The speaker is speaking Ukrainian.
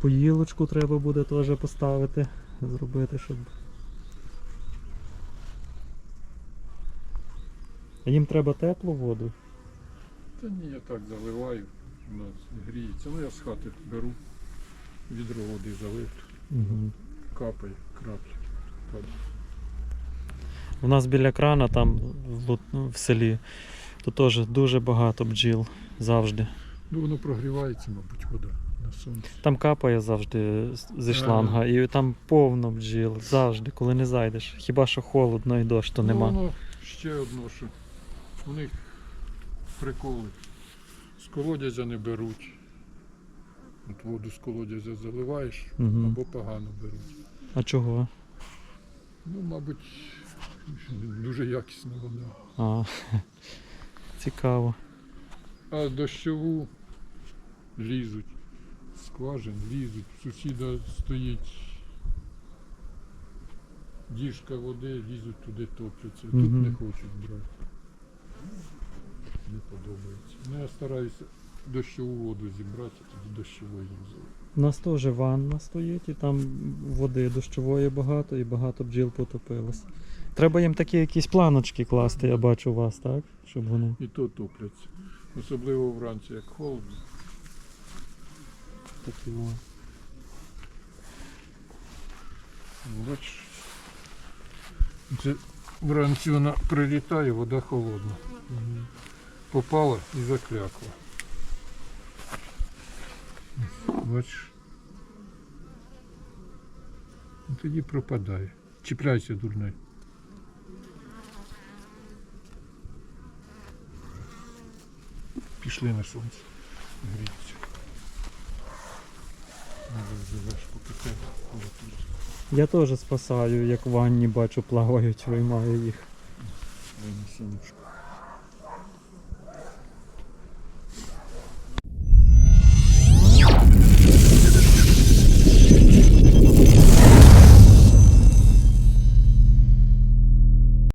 Поїлочку треба буде теж поставити, зробити, щоб. А їм треба теплу воду. Та ні, я так заливаю, у нас гріється. Ну я з хати беру, відро води залив, Угу. капає, краплі. У нас біля крана, там в, селі, то теж дуже багато бджіл завжди. Ну воно прогрівається, мабуть, вода сонці. Там капає завжди зі шланга, і там повно бджіл, завжди, коли не зайдеш. Хіба що холодно і дощ, то Ну, нема. воно ще одно, що у них приколи. З колодязя не беруть. От воду з колодязя заливаєш Мгм. або погано беруть. А чого? Ну, мабуть, дуже якісна вода. А, цікаво. А дощову лізуть. Скважин лізуть. Сусіда стоїть діжка води, лізуть туди топляться. Тут Мгм. не хочуть брати. Не подобається. Ну, я стараюся дощову воду зібрати, тоді дощовою їм. У нас теж ванна стоїть, і там води дощової багато, і багато бджіл потопилось. Треба їм такі якісь планочки класти, я бачу у вас, так? Щоб вони. І то топляться. Особливо вранці, як холодно. Такі, о. Бачиш. Це вранці вона прилітає, вода холодна. Попала і заклякла. Бачиш. Тоді пропадає. Чіпляйся, дурний. Пішли на сонце. Гріться. Живеш поки холодно. Я теж спасаю, як в ванні бачу, плавають, виймаю їх. Сонечко.